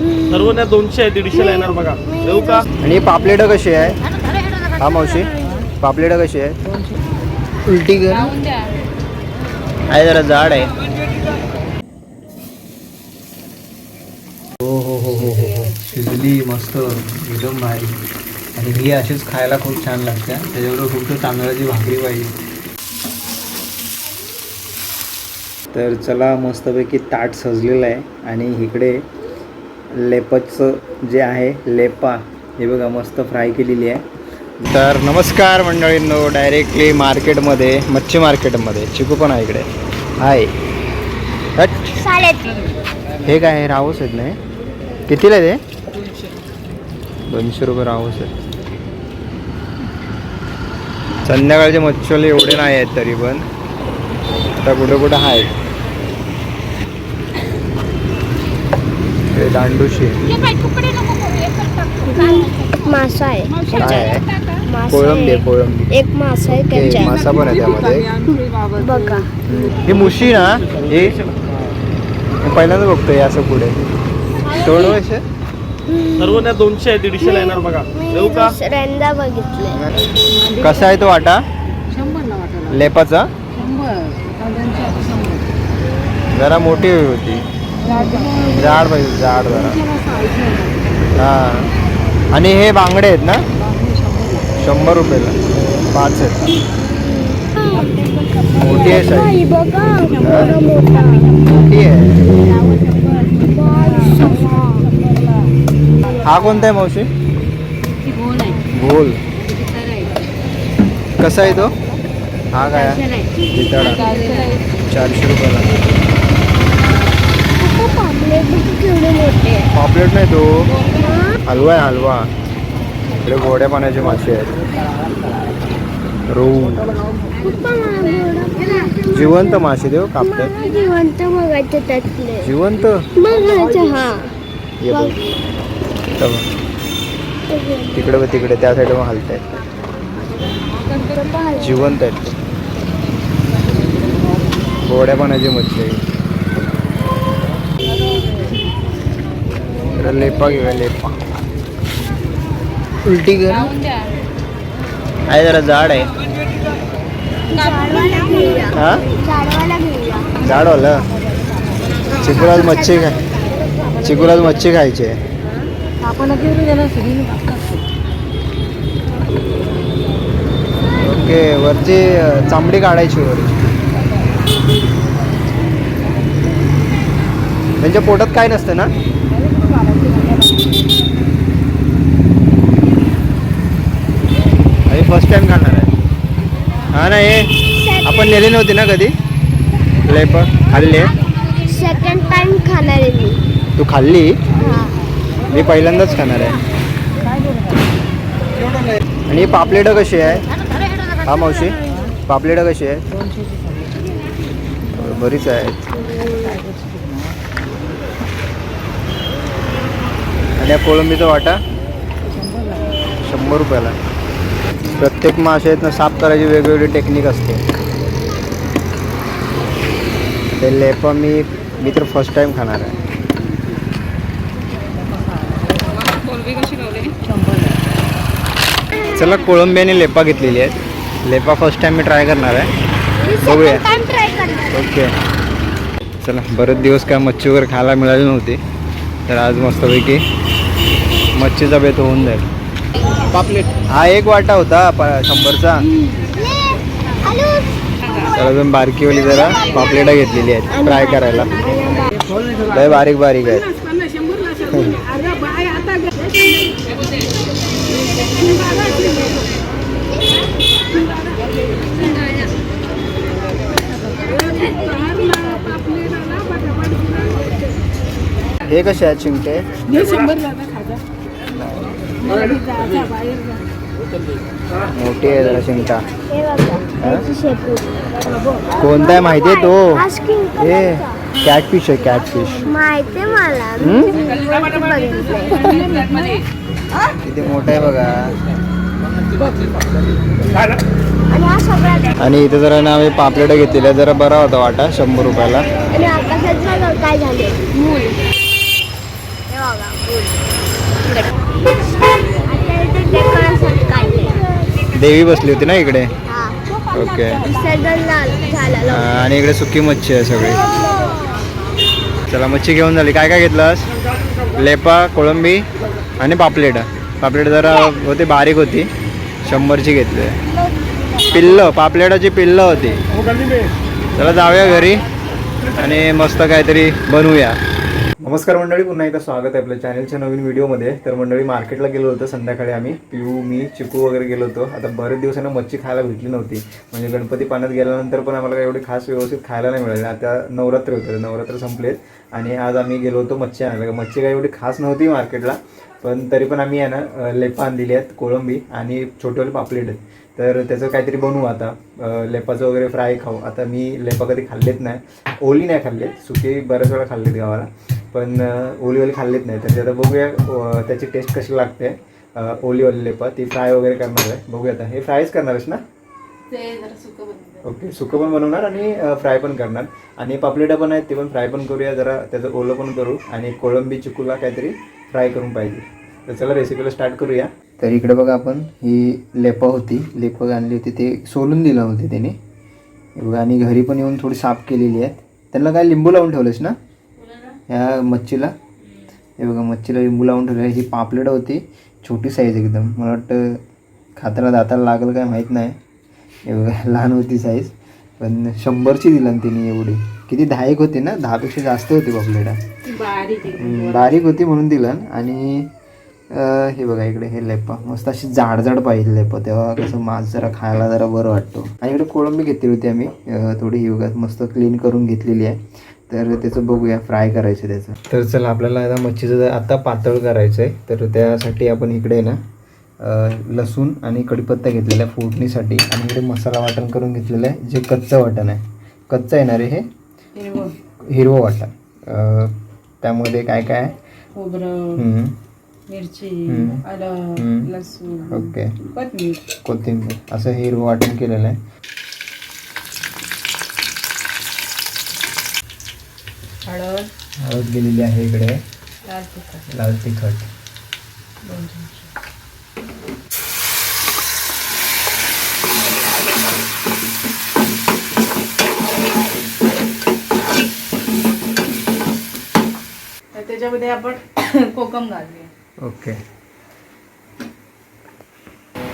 सर्व ना दोनशे आहे दीडशेला येणार बघा. येऊ का? आणि ही पापलेट कशी आहे? हा मावशी. पापलेट कशी आहे? उलटी कर. आहे जरा जाड आहे. हो हो हो हो हो हो. शिजली मस्त एकदम भारी. आणि ही अशीच खायला खूप छान लागते त्याच्याबरोबर फक्त तांदळाची भाकरी पाहिजे. तर चला मस्तपैकी ताट सजलेलं आहे. आणि इकडे लेपचं जे आहे लेपा हे बघा मस्त फ्राय केलेली आहे. तर नमस्कार मंडळींनो डायरेक्टली मार्केटमध्ये मच्छी मार्केटमध्ये. चिकू पण आहे इकडे. हाय हट. हे काय आहे? रावस आहेत नाही कितीला आहे ते? दोनशे रुपये रावस आहे संध्याकाळचे मच्छीवाले एवढे नाही आहेत तरी पण. आता कुठं कुठं आहेत? हे दांडूशी मासा आहे. कोळंबी. कोळंबी. एक मासा आहे मासा पण आहे त्यामध्ये. बघा ही मुशी ना हे पहिल्यांदा बघतोय असं पुढे. तोड वैसे सर्व ना दोनशे आहे दीडशेला येणार बघा. येऊ का? दुसऱ्यांदा बघितले. कसा आहे तो वाटा? लेपाचा? जरा मोठी होती. जाड पाहिजे जाड जरा. हा. आणि हे बांगडे आहेत ना? शंभर रुपयाला. पाच आहेत. मोठी आहे साईज केवढा मोठा. आहे. हा कोणता आहे मावशी? गोल. कसा आहे तो? हा काय? चारशे रुपयाला. पापलेट नाही तो. हा? हलवा आहे हलवा. इकडे गोड्या पाण्याचे मासे आहेत. रोहू. जिवंत मासे देव कापतात मला जिवंत बघायचे त्यातले. जिवंत? बघायचं हा. ये बघ. इथं बघ. तिकडे बघ तिकडे. त्या साईड हलत आहेत जिवंत आहेत. ते. गोड्या पाण्याची मच्छी आहे. जरा लेपा घेऊया लेपा उलटी कर. आहे जरा जाड आहे. झाडवाला घेऊया. हा झाडवाला चिकुराज मच्छी खाय चिकुराज मच्छी खायची आहे. ओके वरची चांबडी काढायची वरची. त्यांच्या पोटात काय नसतं ना? फर्स्ट टाइम खाणार आहे. हा ना हे आपण नेले नव्हते ना कधी? लेप खाल्ले सेकंड टाइम खाणार आहे मी. तू खाल्ली? हा. मी पहिल्यांदाच खाणार आहे. आणि पापलेट कशी आहे? हा मावशी. पापलेट कशी आहे? बरीच आहेत आणि या कोळंबीचा वाटा. शंभर रुपयाला. प्रत्येक मासे आहेत ना साफ करायची वेगवेगळी टेक्निक असते. ते लेपा मी मी तर फर्स्ट टाइम खाणार आहे. चला कोळंबी आणि लेपा घेतलेली आहेत. लेपा फर्स्ट टाइम मी ट्राय करणार आहे. बघूया. ओके. चला बरेच दिवस काय मच्छी वगैरे खायला मिळाली नव्हती. तर आज मस्तपैकी मच्छीचा बेत होऊन जाईल. पापलेट. हा एक वाटा होता प- शंभरचा. तर अजून बारकीवाली जरा पापलेटा घेतलेली आहेत फ्राय करायला. लय बारीक बारीक आहेत. हे कसे आहेत चिमटे मोठी आहे जरा शेपू कोणता आहे माहिती आहे तो? हा. कॅटफिश आहे कॅटफिश माहिती मला. किती मोठा आहे बघा. आणि इथे जरा ना आम्ही पापलेटा घेतलेल्या जरा बरा होता वाटा शंभर रुपयाला आणि आकाशात बघा काय झाले मूल बघा फुल आता इथे डेकोरेशन काढले देवी बसली होती ना इकडे? हा. ओके. आणि इकडे सुकी मच्छी आहे सगळी. चला मच्छी घेऊन झाली. काय काय घेतलास लेपा कोळंबी आणि पापलेट. पापलेट जरा होती बारीक होती. शंभरची घेतली. पिल्लं पापलेटाची पिल्लं होती. चला जाऊया घरी आणि मस्त काहीतरी बनवूया. नमस्कार मंडळी पुन्हा एकदा स्वागत आहे आपल्या चॅनलच्या नवीन व्हिडिओमध्ये तर मंडळी मार्केटला गेलो होतो संध्याकाळी आम्ही. पिऊ मी चिकू वगैरे गेलो होतो. आता बरेच दिवसांना मच्छी खायला भेटली नव्हती. म्हणजे गणपती पाण्यात गेल्यानंतर पण आम्हाला काही एवढी खास व्यवस्थित खायला नाही मिळाली. आता नवरात्र होतं नवरात्र संपलेत. आणि आज आम्ही गेलो होतो मच्छी आणायला. मच्छी काही एवढी खास नव्हती मार्केटला पण तरी पण आम्ही आहे ना लेपा आणलेली आहेत कोळंबी आणि छोटेवाले पापलेट आहेत. तर त्याचं काहीतरी बनवू आता. लेपाचं वगैरे फ्राय खाऊ. आता मी लेपा कधी खाल्लेत नाही. ओली नाही खाल्ले सुकी बऱ्याच वेळा खाल्लेत गावाला. पण ओलीवाली खाल्लेत नाही. तर आता बघूया त्याची टेस्ट कशी लागते. ओलीवाली लेपा. ती फ्राय वगैरे करणार आहे. बघूया आता. हे फ्रायच करणार आहेस ना? ओके. सुकं पण बनवणार आणि फ्राय पण करणार. आणि पापलेटा पण आहेत. ते पण फ्राय पण करूया. जरा त्याचं ओलं पण करू. आणि कोळंबी चिकूला काहीतरी फ्राय करून पाहिजे. तर चला रेसिपीला स्टार्ट करूया. तर इकडे बघा आपण ही लेपा होती. लेपा आणली होती ते सोलून दिलं होते त्याने. हे बघा आणि घरी पण येऊन थोडी साफ केलेली आहेत. त्यांना काय लिंबू लावून ठेवलेस ना? ह्या मच्छीला? हे बघा मच्छीला लिंबू लावून ठेवलं ही पापलेट होती. छोटी साईज एकदम. मला वाटतं खाताना दाताला लागलं काय माहीत नाही. हे बघा लहान होती साईज पण शंभरची दिला तिने एवढी. किती दहा एक होती ना? दहापेक्षा जास्त होती पापलेटा. बारीक होती म्हणून दिलं. आणि हे बघा इकडे हे लेपा मस्त अशी जाड जाड पाहिजे लेपा तेव्हा कसं मास जरा खायला जरा बरं वाटतो. आणि इकडे कोळंबी घेतली होती आम्ही थोडी ही बघा मस्त क्लीन करून घेतलेली आहे. तर त्याचं बघूया फ्राय करायचं त्याचं. तर चला आपल्याला आता मच्छीचं जर आता पातळ करायचं आहे तर त्यासाठी आपण इकडे ना लसूण आणि कढीपत्ता घेतलेला आहे फोडणीसाठी. आणि इकडे मसाला वाटण करून घेतलेलं आहे जे कच्चं वाटण आहे. कच्चं येणार आहे हे? हिरवं. वाटण. अं, त्यामध्ये काय काय आहे. मिरची. आलं. लसूण ओके. कोथिंबीर. कोथिंबीर. असं हिरवं वाटण केलेलं आहे. हळद. हळद गेलेली आहे इकडे. लाल तिखट. लाल तिखट. दोन चमचे. तर त्याच्यामध्ये आपण कोकम घालूया. ओके.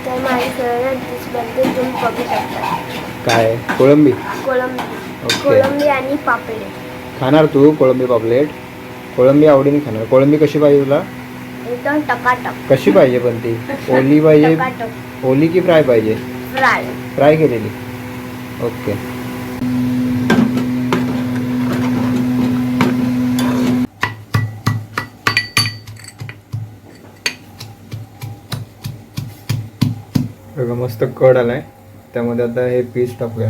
तर माझी काय? कोळंबी? कोळंबी. आणि पापडी खाणार तू कोळंबी पापलेट? कोळंबी आवडीने खाणार. कोळंबी कशी पाहिजे तुला? एकदम टकाटक. कशी पाहिजे पण ती? ओली पाहिजे? टकाटक. ओली की फ्राय पाहिजे? फ्राय. फ्राय केलेली. ओके. मस्त कड आलाय. त्यामध्ये आता हे पीस टाकूया.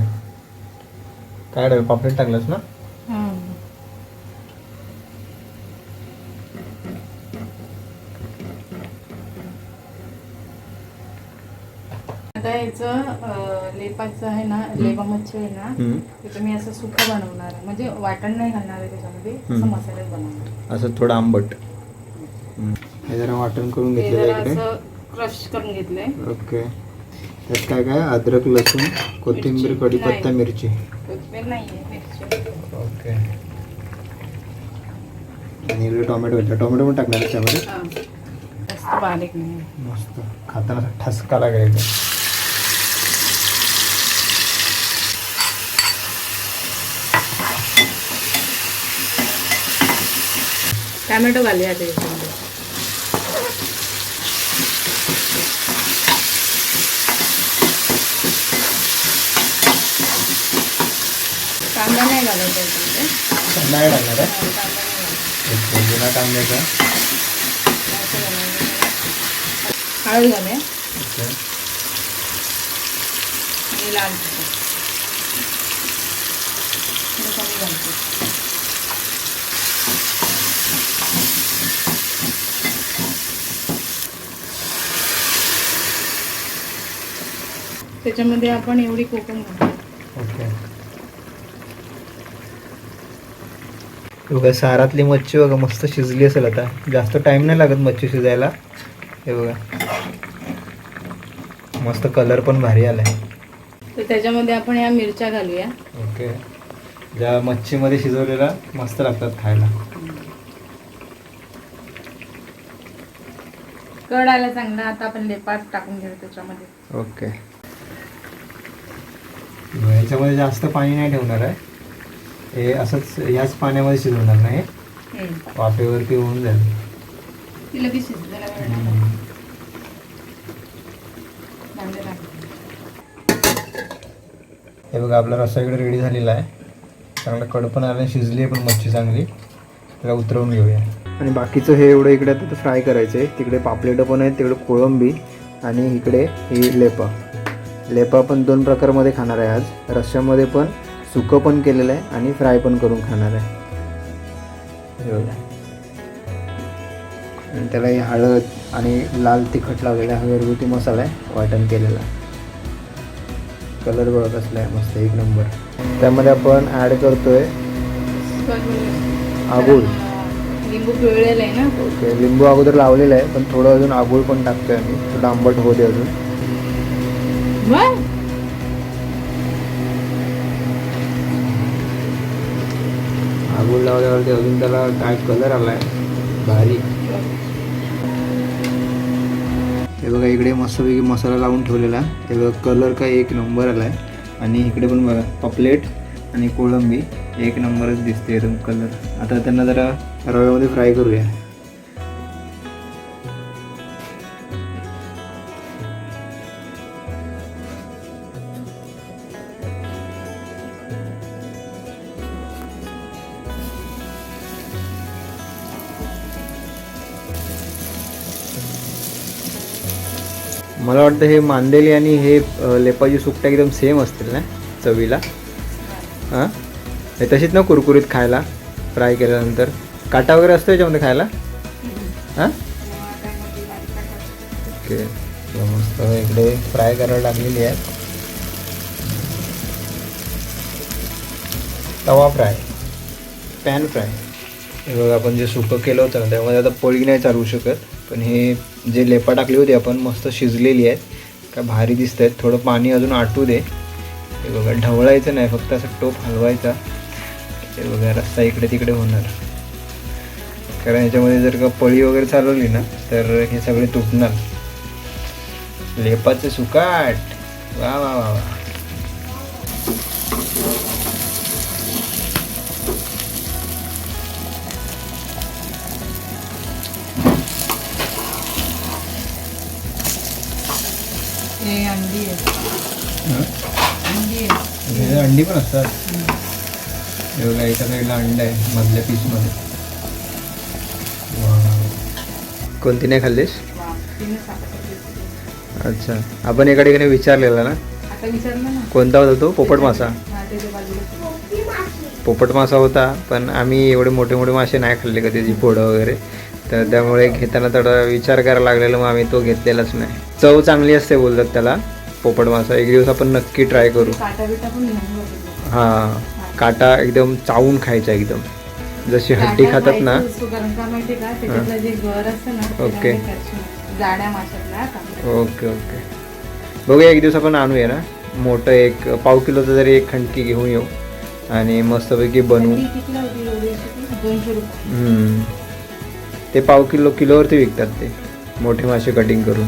काय टाकू पापलेट टाकलंस ना? आता याचं लेपाचं आहे ना लेपा मच्छी आहे ना. त्याचं मी असं सुकं बनवणार. आहे म्हणजे वाटण नाही घालणार आहे त्याच्यामध्ये असं बनवणार. असं थोडं आंबट. हे जरा वाटण करून घेतलेलं आहे असं क्रश करून घेतलंय. ओके. त्यात काय काय अद्रक लसूण कोथिंबीर मिरची. कढीपत्ता नाही. मिरची कोथिंबीर नाहीये मिरची ओके आणि इकडे टोमॅटो घेतला टोमॅटो पण टाकणार त्याच्यामध्ये हा. जास्त बारीक नाही मस्त खाताना असा ठसका लागेल एकदम टॅमॅटो घालूया त्याच्यामध्ये कांदा नाही घालायचा कांदा आहे. नाही कांद्याचा. हळद घालूया. आणि लाल कमी घालते. त्याच्यामध्ये आपण एवढी कोकम घालतो ओके बघा सारातली मच्छी बघा मस्त शिजली असेल आता. जास्त टाइम नाही लागत मच्छी शिजायला. हे बघा. मस्त कलर पण भारी आलाय. तर त्याच्यामध्ये आपण या मिरच्या घालूया. ओके ज्या मच्छीमध्ये शिजवलेला मस्त लागतात खायला. कड आला चांगला आता आपण लेपात टाकून घेऊ त्याच्यामध्ये. ओके ह्याच्यामध्ये जास्त पाणी नाही ठेवणार आहे. हे असंच ह्याच पाण्यामध्ये शिजवणार नाही. वाफेवरती होऊन जाईल. शिजलेला. हे बघा आपला रस्सा इकडे रेडी झालेला आहे. चांगला कडपण आलं शिजली आहे पण मच्छी चांगली. त्याला उतरवून घेऊया. आणि बाकीचं हे एवढं इकडे आता फ्राय करायचं. आहे तिकडे पापलेटं पण आहेत तिकडे कोळंबी आणि इकडे ही लेपा. लेपा पण दोन प्रकारमध्ये खाणार आहे आज. रश्श्यामध्ये पण सुकं पण केलेलं आहे आणि फ्राय पण करून खाणार आहे. हे बघा आणि त्याला हे हळद आणि लाल तिखट लावलेला हा घरगुती मसाला आहे. वाटण केलेला. कलर बघा कसला आहे मस्त एक नंबर त्यामध्ये आपण ॲड करतोय आगूळ. लिंबू पिळलेलं आहे ना? ओके लिंबू अगोदर लावलेलं आहे पण थोडं अजून आगूळ पण टाकतोय आम्ही. थोडं आंबट होऊ दे अजून. बर लावल्यावरती अजून त्याला काय कलर आला आहे भारी. हे बघा इकडे मस्तपैकी मसाला लावून ठेवलेला. हे बघा कलर काय एक नंबर आला आहे आणि इकडे पण बघा पपलेट आणि कोळंबी एक नंबरच दिसते एकदम कलर आता त्यांना जरा रव्यामध्ये फ्राय करूया. मला वाटतं हे मांदेली आणि हे लेपाची सुकट्या एकदम सेम असतील ना चवीला? हां? हे तशीच ना कुरकुरीत खायला फ्राय केल्यानंतर? काटा वगैरे असतो याच्यामध्ये खायला? हां? ओके मस्त इकडे फ्राय करायला लागलेली आहे. तवा फ्राय पॅन फ्राय हे बघा आपण जे सुकं केलं होतं ना त्यामध्ये आता पोळी नाही चालवू शकत पण हे जे लेपा टाकली होती आपण मस्त शिजलेली आहेत. काय भारी दिसत आहेत थोडं पाणी अजून आटू दे. हे बघा ढवळायचं नाही फक्त असं टोप हलवायचा. हे बघा रस्ता इकडे तिकडे होणार. कारण ह्याच्यामध्ये जर का पळी वगैरे चालवली ना तर हे सगळे तुटणार. लेपाचं सुकाट. वा वा वा वा. हे अंडी पण असतात. बघा एका साईडला अंड आहे मधल्या पीसमध्ये. कोणती नाही खाल्लीस? अच्छा. आपण एका ठिकाणी विचारलेला ना? आता विचारलं ना. कोणता होता तो? पोपट मासा. हा पोपट मासा होता पण आम्ही एवढे मोठे मोठे मासे नाही खाल्ले कधी त्याची फोडं वगैरे. तर त्यामुळे घेताना थोडा विचार करायला लागलेला मग आम्ही तो घेतलेलाच नाही. चव चांगली असते बोलतात त्याला. पोपट मासा एक दिवस आपण नक्की ट्राय करू. हां काटा एकदम चावून खायचा एकदम. जशी हड्डी खातात ना. ओके. Okay okay. बघूया एक दिवस आपण आणूया ना. मोठं एक पाव किलोचं जरी एक खंडकी घेऊन येऊ आणि मस्तपैकी बनवू. ते? पाव किलो किलोवरती विकतात ते. मोठे मासे कटिंग करून.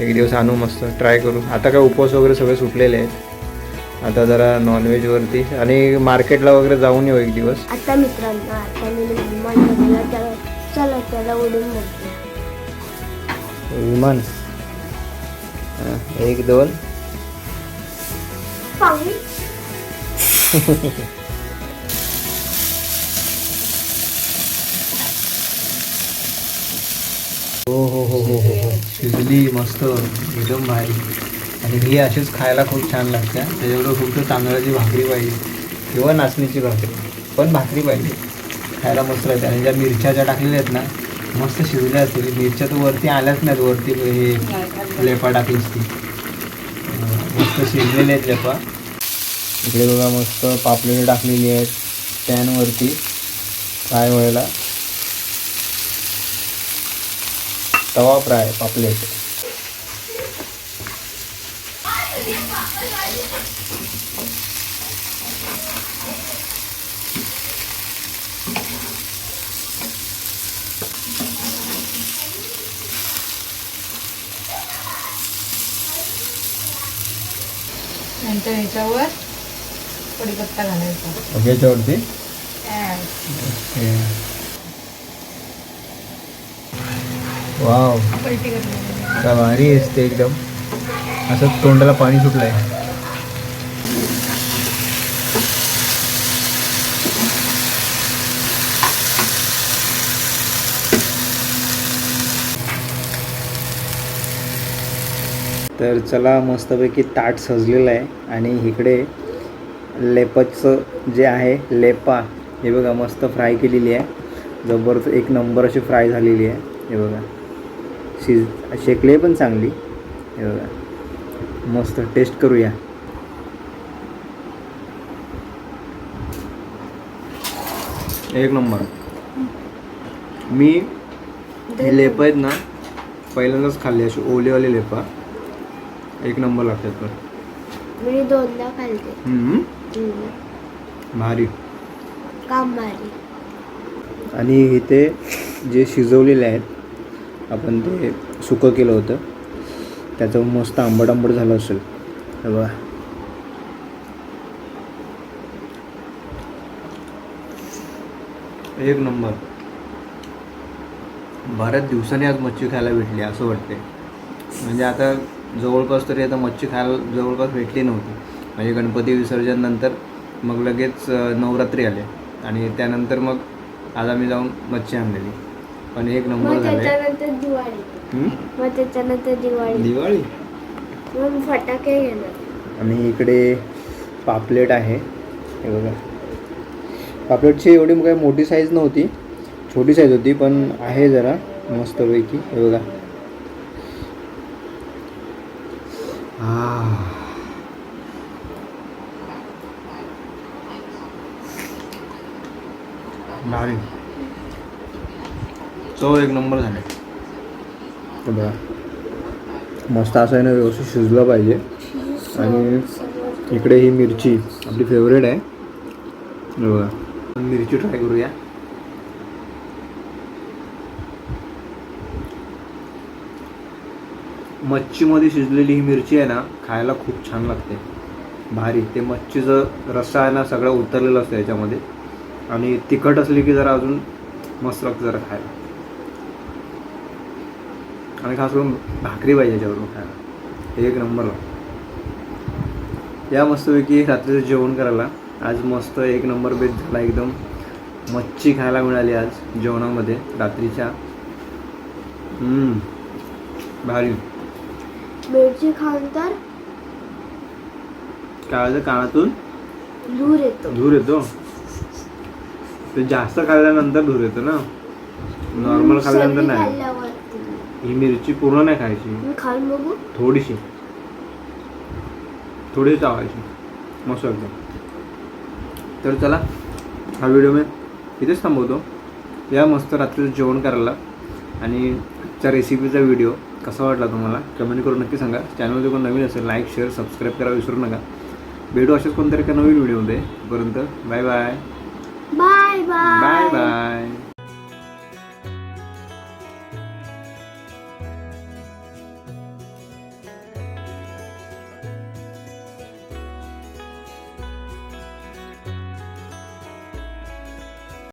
एक दिवस आणू मस्त ट्राय करू. आता काय उपवास वगैरे सगळे सुटलेले आहेत. आता जरा नॉनव्हेजवरती आणि मार्केटला वगैरे जाऊन येऊ एक दिवस. आता मित्रांनो आता मी विमान बघायला त्याला चला त्याला उडून बघूया. विमान. एक दोन. हो हो हो हो हो हो. शिजली मस्त एकदम भारी. आणि ही अशीच खायला खूप छान लागते त्याच्याबरोबर फक्त तांदळाची भाकरी पाहिजे किंवा नाचणीची भाकरी. पण भाकरी पाहिजे. खायला मस्त राहते आणि ज्या मिरच्या ज्या टाकलेल्या आहेत ना मस्त शिजल्या असतील. मिरच्या तर वरती आल्याच नाहीत. वरती हे लेपा टाकलीच ती मस्त शिजलेले आहेत लेपा. इकडे बघा मस्त पापलेट टाकलेली आहेत. पॅनवरती. फ्राय व्हायला? तवा फ्राय पापलेट. नंतर ह्याच्यावर कढीपत्ता घालायचा. ओके याच्यावरती. वाव. काय भारी असते एकदम. असं तोंडाला पाणी सुटलंय. तर चला मस्तपैकी ताट सजलेलं आहे आणि इकडे लेपचं जे आहे लेपा हे बघा मस्त फ्राय केलेली आहे. जबरदस्त एक नंबर अशी फ्राय झालेली आहे. हे बघा. शिज शेकली पण चांगली. हे बघा. मस्त टेस्ट करूया. एक नंबर. मी हे लेप आहेत ना पहिल्यांदाच खाल्ले असे ओलेवाले लेपा. एक नंबर लागतात पण. मी दोनदा हम्म. भारी. काम भारी. आणि इथे जे शिजवलेले आहेत आपण ते सुकं केलं होतं. त्याचं मस्त आंबट आंबट झालं असेल. बघा. एक नंबर. बऱ्याच दिवसांनी आज मच्छी खायला भेटली असं वाटते म्हणजे आता जवळपास तरी आता मच्छी खायला जवळपास भेटली नव्हती. म्हणजे गणपती विसर्जननंतर मग लगेच नवरात्री आले. आणि त्यानंतर मग आज आम्ही जाऊन मच्छी आणलेली. पण एक नंबर मग झाले त्याच्यानंतर दिवाळी. हम्म? मग त्याच्यानंतर दिवाळी. दिवाळी? मग फटाके घेणार. आणि इकडे पापलेट आहे. हे बघा. पापलेटची एवढी काही मोठी साईज नव्हती. छोटी साईज होती पण आहे जरा मस्तपैकी. हे बघा. आह. भारी चव एक नंबर झाले. बघा मस्त असं आहे ना व्यवस्थित शिजलं पाहिजे. आणि इकडे ही मिरची आपली फेवरेट आहे. हे बघा मिरची ट्राय करूया. मच्छीमध्ये शिजलेली ही मिरची आहे ना खायला खूप छान लागते. भारी. ते मच्छीचं रस्सा आहे ना सगळं उतरलेलं असतं याच्यामध्ये. आणि तिखट असली की जरा अजून मस्त लागतं जरा खायला. आणि खास करून भाकरी पाहिजे याच्यावरून खायला. एक नंबर लागतं या मस्तपैकी रात्रीचं जेवण करायला. आज मस्त एक नंबर बेत झाला एकदम. मच्छी खायला मिळाली आज जेवणामध्ये रात्रीच्या. हम्म, भारी. मिरची खाऊन तर काय होतं कानातून धूर येतो. धूर येतो. ते जास्त खाल्ल्यानंतर धूर येतो ना? नॉर्मल खाल्ल्यानंतर नाही. ही मिरची पूर्ण नाही खायची. मी खाऊन बघू. थोडीशी. थोडी चावायची. मस्त एकदम. तर चला हा व्हिडिओ मी इथेच थांबवतो. या मस्त रात्रीचं जेवण करायला आणि आजच्या रेसिपीचा व्हिडिओ कसा वाटला तुम्हाला? कमेंट करून नक्की सांगा. चॅनलमध्ये कोण नवीन असेल लाईक शेअर सबस्क्राईब करा विसरू नका. भेटू अशाच कोणतरी एका नवीन व्हिडिओमध्ये पर्यंत bye bye bye bye bye bye